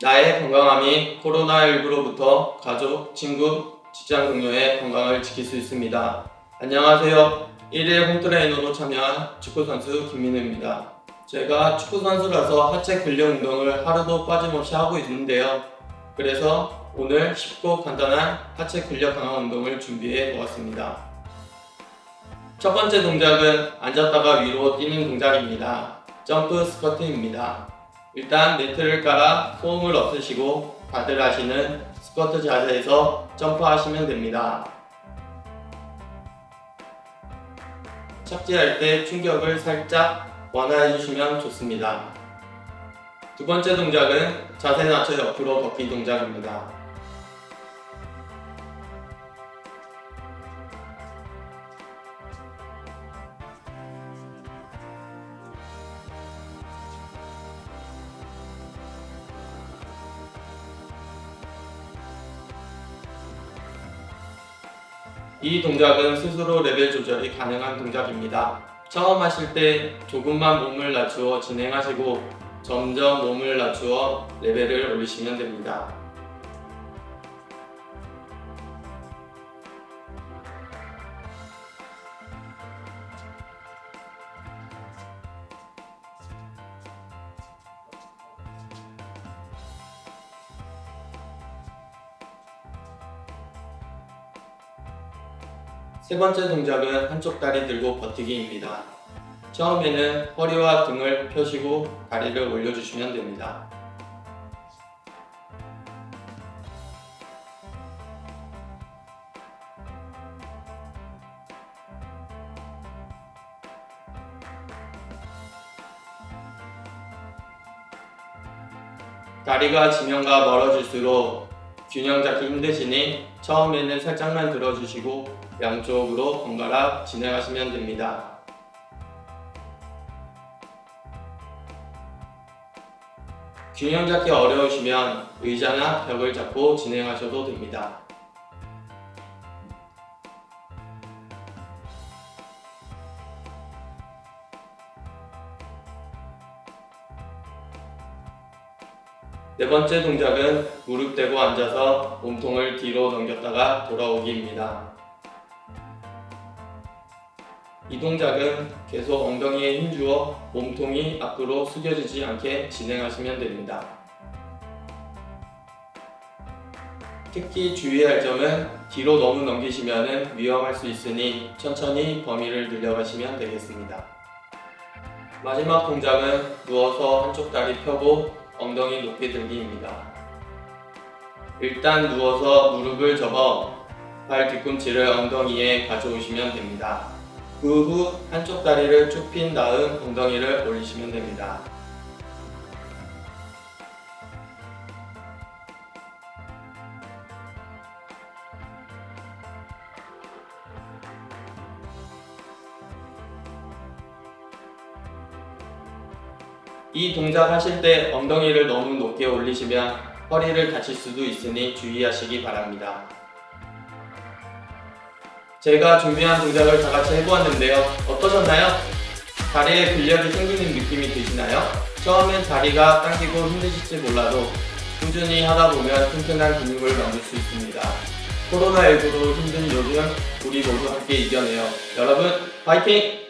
나의 건강함이 코로나19로부터 가족, 친구, 직장 동료의 건강을 지킬 수 있습니다. 안녕하세요. 1일 홈트레이너로 참여한 축구선수 김민우입니다. 제가 축구선수라서 하체 근력 운동을 하루도 빠짐없이 하고 있는데요. 그래서 오늘 쉽고 간단한 하체 근력 강화 운동을 준비해 보았습니다. 첫 번째 동작은 앉았다가 위로 뛰는 동작입니다. 점프 스쿼트입니다. 일단 매트를 깔아 소음을 없애시고 다들 하시는 스쿼트 자세에서 점프하시면 됩니다. 착지할 때 충격을 살짝 완화해 주시면 좋습니다. 두 번째 동작은 자세 낮춰 옆으로 걷기 동작입니다. 이 동작은 스스로 레벨 조절이 가능한 동작입니다. 처음 하실 때 조금만 몸을 낮추어 진행하시고 점점 몸을 낮추어 레벨을 올리시면 됩니다. 세 번째 동작은 한쪽 다리 들고 버티기입니다. 처음에는 허리와 등을 펴시고 다리를 올려주시면 됩니다. 다리가 지면과 멀어질수록 균형 잡기 힘드시니 처음에는 살짝만 들어주시고 양쪽으로 번갈아 진행하시면 됩니다. 균형 잡기 어려우시면 의자나 벽을 잡고 진행하셔도 됩니다. 네 번째 동작은 무릎 대고 앉아서 몸통을 뒤로 넘겼다가 돌아오기입니다. 이 동작은 계속 엉덩이에 힘주어 몸통이 앞으로 숙여지지 않게 진행하시면 됩니다. 특히 주의할 점은 뒤로 너무 넘기시면 위험할 수 있으니 천천히 범위를 늘려가시면 되겠습니다. 마지막 동작은 누워서 한쪽 다리 펴고 엉덩이 높이 들기입니다. 일단 누워서 무릎을 접어 발 뒤꿈치를 엉덩이에 가져오시면 됩니다. 그 후 한쪽 다리를 쭉 핀 다음 엉덩이를 올리시면 됩니다. 이 동작 하실 때 엉덩이를 너무 높게 올리시면 허리를 다칠 수도 있으니 주의하시기 바랍니다. 제가 준비한 동작을 다 같이 해보았는데요. 어떠셨나요? 다리에 근력이 생기는 느낌이 드시나요? 처음엔 다리가 당기고 힘드실지 몰라도 꾸준히 하다 보면 튼튼한 근육을 만들 수 있습니다. 코로나19로 힘든 요즘 우리 모두 함께 이겨내요. 여러분, 파이팅!